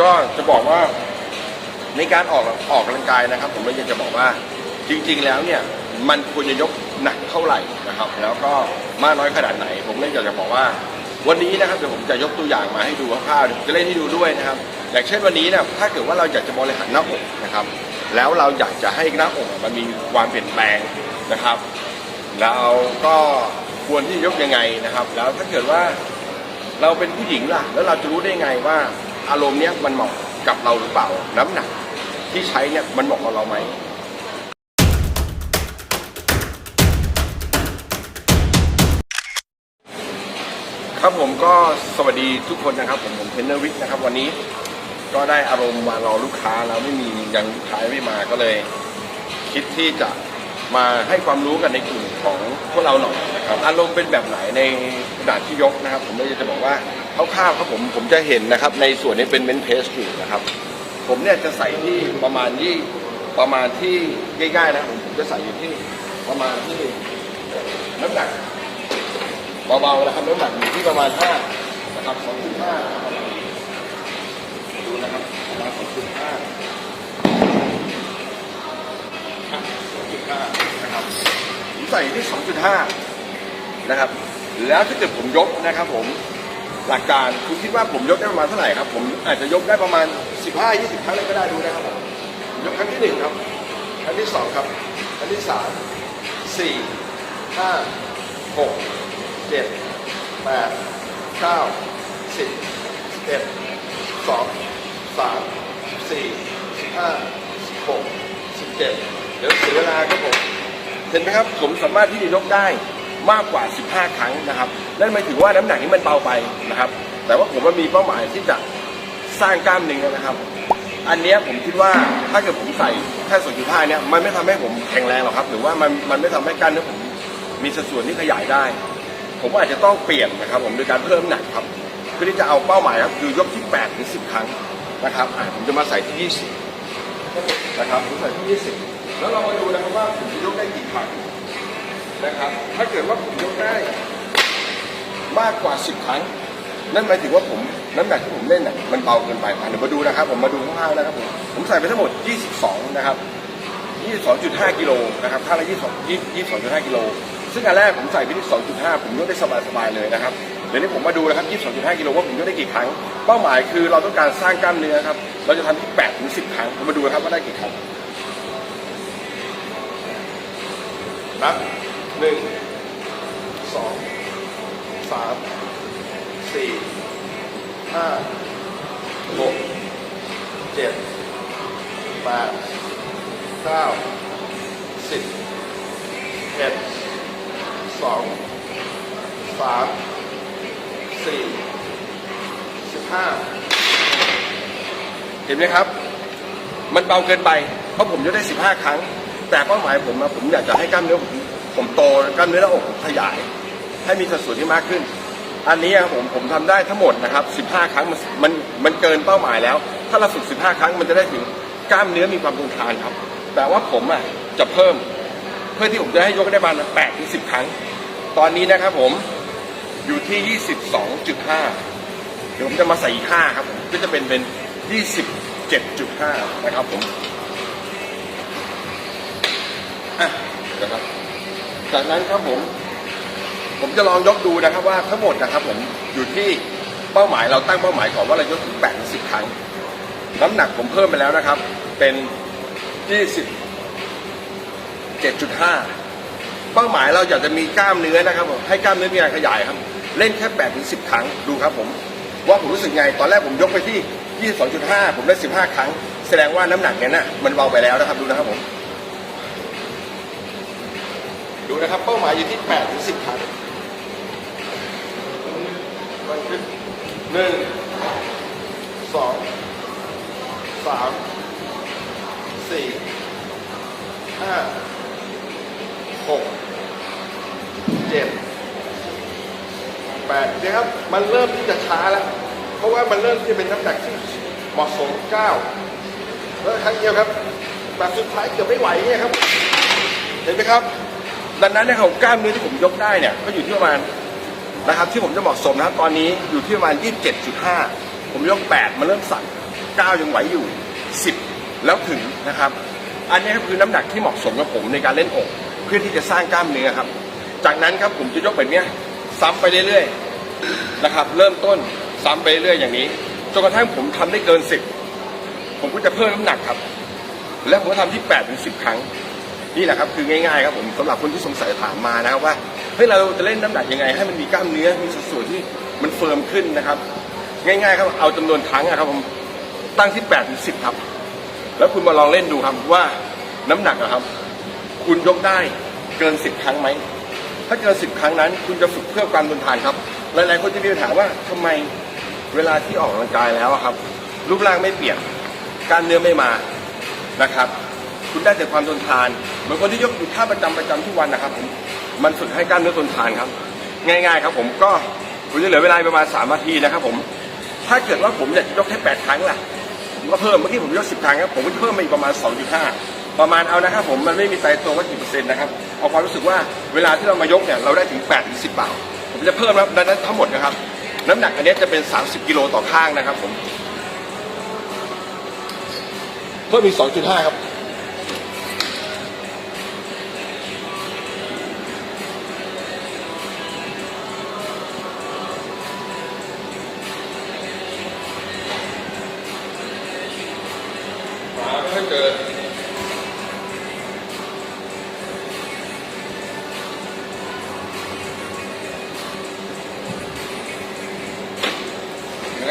ก็จะบอกว่าในการออกออกกำลังกายนะครับ ผมเลยอยากจะบอกว่าจริง ๆ แล้วเนี่ยมันควรจะยกหนักเท่าไหร่นะครับ แล้วก็มากน้อยขนาดไหน ผมเลยอยากจะบอกว่า วันนี้นะครับเดี๋ยวผมจะยกตัวอย่างมาให้ดูคร่าวๆจะเล่นให้ดูด้วยนะครับอย่างเช่นวันนี้เนี่ยถ้าเกิดว่าเราอยากจะบริหารหน้าอกนะครับ แล้วเราอยากจะให้หน้าอกมันมีความเปลี่ยนแปลงนะครับเราก็ควรที่จะยกยังไงนะครับ แล้วถ้าเกิดว่าเราเป็นผู้หญิงล่ะ แล้วเราจะรู้ได้ไงว่า อารมณ์เนี้ยมันเหมาะกับเราหรือเปล่า น้ำหนักที่ใช้เนี่ยมันเหมาะกับเราไหมครับผมก็สวัสดีทุกคนนะครับ ผมผมเทนเนอร์วิกนะครับ วันนี้ก็ได้อารมณ์มารอลูกค้าแล้วไม่มียังลูกค้าไม่มาก็เลย คิดที่จะมาให้ความรู้กันในกลุ่มของพวกเราหน่อยนะครับ อารมณ์เป็นแบบไหนในกระดาษที่ยกนะครับ ผมเลยจะบอกว่า คร่าวๆครับผมผมจะเห็นนะครับ ในส่วนนี้เป็นเมนเพสอยู่นะครับ ผมเนี่ยจะใส่ที่ประมาณที่ประมาณที่ง่ายๆนะผมผมจะใส่อยู่ที่ประมาณที่น้ำหนักเบาๆนะครับน้ำหนักอยู่ที่ประมาณ5นะครับ2.5ดูนะครับประมาณ2.5 2.5นะครับผมใส่ที่2.5นะครับ แล้วถ้าเกิดผมยกนะครับผม หลักการคุณคิดว่าผมยกได้ประมาณเท่าไหร่ครับผมอาจจะยกได้ประมาณ 15 20 ครั้งเลยก็ได้ดูนะครับผมยกครั้งที่หนึ่งครับ ครั้งที่สองครับ ครั้งที่สามสี่ห้าหกเจ็ดแปดเก้าสิบเอ็ดสองสามสี่ห้าหกสิบเจ็ดเดี๋ยวเสียเวลาครับผมเห็นไหมครับผมสามารถที่จะยกได้ มากกว่า 15 ครั้งนะครับนั่นหมายถึงว่าน้ำหนักนี้มันเบาไปนะครับ แต่ว่าผมว่ามีเป้าหมายที่จะสร้างกล้ามเนื้อนะครับ อันนี้ผมคิดว่าถ้าเกิดผมใส่แค่2.5เนี่ยมันไม่ทำให้ผมแข็งแรงหรอกครับ หรือว่ามันมันไม่ทำให้กล้ามเนื้อผมมีสัดส่วนที่ขยายได้ ผมอาจจะต้องเปลี่ยนนะครับ ผมโดยการเพิ่มน้ำหนักครับเพื่อที่จะเอาเป้าหมายครับคือยกที่8ถึง10 ครั้งนะครับผมจะมาใส่ที่ 20 นะครับผมใส่ที่ 20 แล้วเรามาดูนะครับว่าผมจะยกได้กี่ครั้ง นะครับ ถ้าเกิดว่าผมยกได้มากกว่า 10 ครั้ง นั่นหมายถึงว่าผมน้ำหนักที่ผมเล่นน่ะมันเบาเกินไปอะเดี๋ยวมาดูนะครับ ผมมาดูคร่าวๆนะครับผมผมใส่ไปทั้งหมด 22 นะครับ 22.5 กิโลนะครับค่าละ22 22.5 กิโลซึ่งอันแรกผมใส่ไปที่2.5 ผมยกได้สบายๆเลยนะครับเดี๋ยวนี้ผมมาดูนะครับ 22.5 กิโลว่าผมยกได้กี่ครั้ง เป้าหมายคือเราต้องการสร้างกล้ามเนื้อครับ เราจะทำที่8ถึง10 ครั้งมาดูนะครับว่าได้กี่ครั้งนับ หนึ่งสองสามสี่ห้าหกเจ็ดแปดเก้าสิบเอ็ดสองสามสี่สิบห้าเห็นไหมครับ มันเบาเกินไป เพราะผมยกได้สิบห้าครั้ง แต่เป้าหมายผมนะผมอยากจะให้กล้ามเนื้อผม ผมโตกล้ามเนื้อหน้าอกขยาย ให้มีสัดส่วนที่มากขึ้น อันนี้ครับผมผมทำได้ทั้งหมดนะครับ 15 ครั้งมันมันมันเกินเป้าหมายแล้ว ถ้าเราฝึก 15 ครั้งมันจะได้ถึงกล้ามเนื้อมีความทนทานครับ แต่ว่าผมอะจะเพิ่ม เพื่อที่ผมจะให้ยกได้ประมาณ8ถึง10 ครั้ง ตอนนี้นะครับผมอยู่ที่ 22.5 เดี๋ยวผมจะมาใส่อีก5ครับผมก็จะเป็นเป็น 27.5 นะครับผมอะนะครับ จากนั้นครับผม ผมจะลองยกดูนะครับว่าทั้งหมดนะครับผมอยู่ที่เป้าหมายเราตั้งเป้าหมายก่อนว่าเรายกถึง8ถึง10ครั้ง น้ำหนักผมเพิ่มไปแล้วนะครับ เป็น27.5เป้าหมายเราอยากจะมีกล้ามเนื้อนะครับผมให้กล้ามเนื้อมีการขยายครับ เล่นแค่8ถึง10ครั้งดูครับผม ว่าผมรู้สึกไงตอนแรกผมยกไปที่22.5ผมได้15ครั้ง แสดงว่าน้ำหนักเนี้ยนะมันเบาไปแล้วนะครับดูนะครับผม ดูนะครับเป้าหมายอยู่ที่8ถึง10ครั้งมันขึ้นหนึ่งสองสามสี่ห้าหกเจ็ดแปดนะครับ มันเริ่มที่จะช้าแล้ว เพราะว่ามันเริ่มที่จะเป็นน้ำหนักที่เหมาะสมเก้าแล้วครั้งเดียวครับแบบสุดท้ายเกือบไม่ไหวเนี่ยครับ เห็นไหมครับ ดังนั้นเนี่ยของกล้ามเนื้อที่ผมยกได้เนี่ยก็อยู่ที่ประมาณนะครับที่ผมจะเหมาะสมนะครับตอนนี้อยู่ที่ประมาณ 27.5 ผมยก 8มันเริ่มสั่น9 ยังไหวอยู่ 10 แล้วถึงนะครับ อันนี้คือน้ำหนักที่เหมาะสมกับผมในการเล่นอกเพื่อที่จะสร้างกล้ามเนื้อครับ จากนั้นครับผมจะยกแบบเนี้ยซ้ำไปเรื่อยๆนะครับ เริ่มต้นซ้ำไปเรื่อยๆอย่างนี้จนกระทั่งผมทำได้เกิน 10 ผมก็จะเพิ่มน้ำหนักครับ และผมก็ทำที่8ถึง10 ครั้ง นี่แหละครับคือง่ายๆครับผมสำหรับคนที่สงสัยถามมานะครับว่าเฮ้ยเราจะเล่นน้ำหนักยังไง ให้มันมีกล้ามเนื้อมีสัดส่วนที่มันเฟิร์มขึ้นนะครับ ง่ายๆครับเอาจำนวนครั้งนะครับผมตั้งที่8ถึง10ครับ แล้วคุณมาลองเล่นดูครับว่าน้ำหนักอะครับ คุณยกได้เกิน 10 ครั้งไหมถ้าเกิน 10 ครั้งนั้น คุณจะฝึกเพื่อความทนทานครับหลายๆคนจะมีปัญหาว่าทำไมเวลาที่ออกกำลังกายแล้วครับ รูปร่างไม่เปลี่ยนกล้ารเนื้อไม่มานะครับ คุณได้แต่ความทนทานเหมือนคนที่ยกอยู่ท่าประจำประจำทุกวันนะครับผมมันฝึกให้กล้ามเนื้อทนทานครับ ง่าย ๆ ครับ ผมก็ผมจะเหลือเวลาประมาณ3นาทีนะครับ ผม ถ้าเกิดว่าผมอยากจะยกแค่8ครั้งล่ะผมก็เพิ่มเมื่อกี้ผมยก10ครั้งครับผมก็เพิ่มมาอีกประมาณ2.5ประมาณเอานะครับ ผมมันไม่มีตายตัวว่ากี่เปอร์เซ็นต์นะครับเอาความรู้สึกว่าเวลาที่เรามายกเนี่ยเราได้ถึง8ถึง10บาทผมจะเพิ่มครับดังนั้นทั้งหมดนะครับ น้ำหนักอันนี้จะเป็น 30 กิโลต่อข้างนะครับผมเพิ่มอีก2.5 ครับ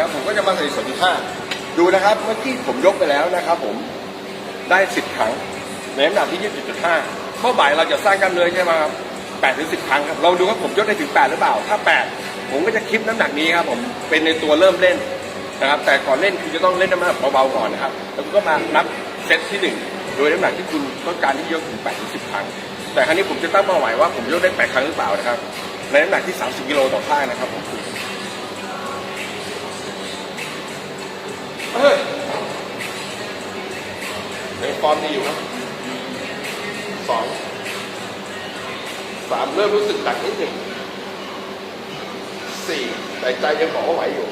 นะครับ ผมก็จะมาใส่ส่วนที่ห้าดูนะครับเมื่อกี้ผมยกไปแล้วนะครับ ผมได้สิบครั้งในน้ำหนักที่ยี่สิบจุดห้าเป้าหมายเราจะสร้างกล้ามเนื้อใช่ไหมครับแปดถึงสิบครั้งครับลองดูว่าผมยกได้ถึงแปดหรือเปล่า ถ้าแปดผมก็จะคลิปน้ำหนักนี้ครับผมเป็นในตัวเริ่มเล่นนะครับ แต่ก่อนเล่นคุณจะต้องเล่นน้ำหนักเบาๆก่อนนะครับ แล้วก็มานับเซตที่หนึ่งโดยน้ำหนักที่คุณต้องการที่ยกถึง8ถึง10ครั้ง แต่ครั้งนี้ผมจะตั้งเป้าหมายว่าผมยกได้8ครั้งหรือเปล่านะครับในน้ำหนักที่ 30 กิโลต่อข้างนะครับผม เฮ้ยในฟอร์มดีอยู่ครับสองสามเริ่มรู้สึกหนักนิดหนึ่งสี่แต่ใจยังบอกว่าไหวอยู่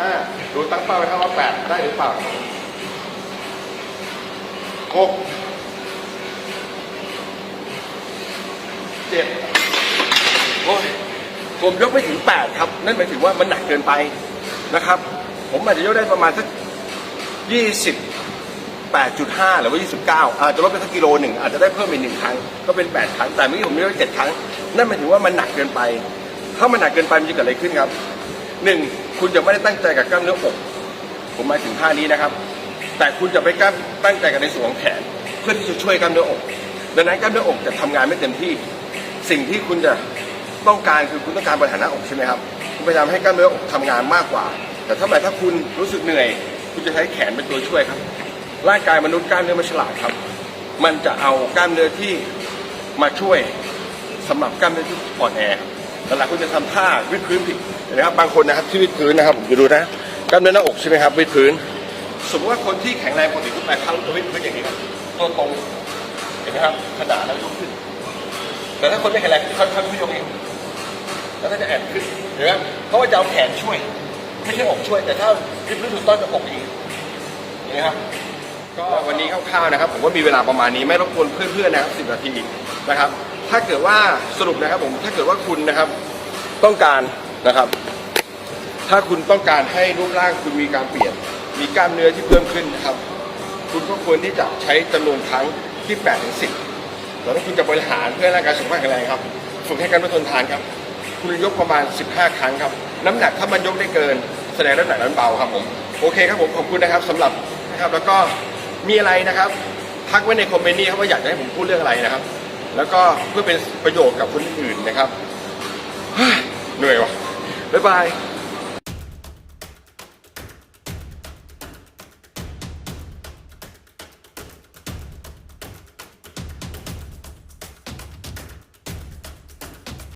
ห้าดูตั้งเป้าไว้ครับว่าแปดได้หรือเปล่าหกเจ็ดโอ้ยผมยกไม่ถึงแปดครับ นั่นหมายถึงว่ามันหนักเกินไปนะครับ ผมอาจจะยกได้ประมาณสักยี่สิบแปดจุดห้าหรือว่ายี่สิบเก้าอาจจะลดไปสักกิโลหนึ่งอาจจะได้เพิ่มอีกหนึ่งครั้งก็เป็นแปดครั้งแต่เมื่อกี้ผมยกได้เจ็ดครั้ง นั่นหมายถึงว่ามันหนักเกินไป ถ้ามันหนักเกินไปมันจะเกิดอะไรขึ้นครับหนึ่งคุณจะไม่ได้ตั้งใจกับกล้ามเนื้ออกผมหมายถึงท่านี้นะครับ แต่คุณจะไปกล้ามตั้งใจกับในส่วนของแขนเพื่อที่จะช่วยกล้ามเนื้ออก ดังนั้นกล้ามเนื้ออกจะทำงานไม่เต็มที่ สิ่งที่คุณจะต้องการคือคุณต้องการบริหารหน้าอกใช่ไหมครับคุณพยายามให้กล้ามเนื้ออกทำงานมากกว่า แต่ถ้าไหร่ถ้าคุณรู้สึกเหนื่อย คุณจะใช้แขนเป็นตัวช่วยครับ ร่างกายมนุษย์กล้ามเนื้อมันฉลาดครับ มันจะเอากล้ามเนื้อที่มาช่วยสำหรับกล้ามเนื้อที่อ่อนแอครับหลายๆคนจะทำท่าวิดพื้นผิดเห็นะครับ บางคนนะครับที่วิดพื้นนะครับผมจะดูนะกล้ามเนื้อหน้าอกใช่ไหมครับวิดพื้น สมมติว่าคนที่แข็งแรงปกติทุกแปดครั้งจะวิดพื้นอย่างนี้ครับตัวตรงเห็นไหมครับขนาดแล้วยกขึ้น แต่ถ้าคนไม่แข็งแรงค่อยๆขึ้นยกเองแล้วก็จะแอนขึ้นเห็นไหมเพราะว่าจะเอาแขนช่วย ไม่ใช่อกช่วยแต่ถ้าวิดพื้นถูกต้องจะอกเองนไหมครับก็วันนี้คร่าวๆนะครับ ผมว่ามีเวลาประมาณนี้ไม่รบกวนเพื่อนๆนะครับสิบนาทีนะครับ ถ้าเกิดว่าสรุปนะครับผมถ้าเกิดว่าคุณนะครับต้องการนะครับ ถ้าคุณต้องการให้รูปร่างคุณมีการเปลี่ยน มีกล้ามเนื้อที่เพิ่มขึ้นนะครับ คุณก็ควรที่จะใช้จำนวนครั้งที่8ถึง10แล้วถ้าคุณจะบริหารเพื่อร่างกายสุขภาพแข็งแรงครับฝึกให้การไม่ทนทานครับ คุณยกประมาณ 15 ครั้งครับ น้ำหนักถ้ามันยกได้เกิน แสดงน้ำหนักนั้นเบาครับผมโอเคครับผมขอบคุณนะครับสำหรับนะครับแล้วก็มีอะไรนะครับทักไว้ในคอมเมนต์นี่ครับว่าอยากจะให้ผมพูดเรื่องอะไรนะครับ แล้วก็เพื่อเป็นประโยชน์กับคนอื่นนะครับเหนื่อยว่ะบ๊ายบาย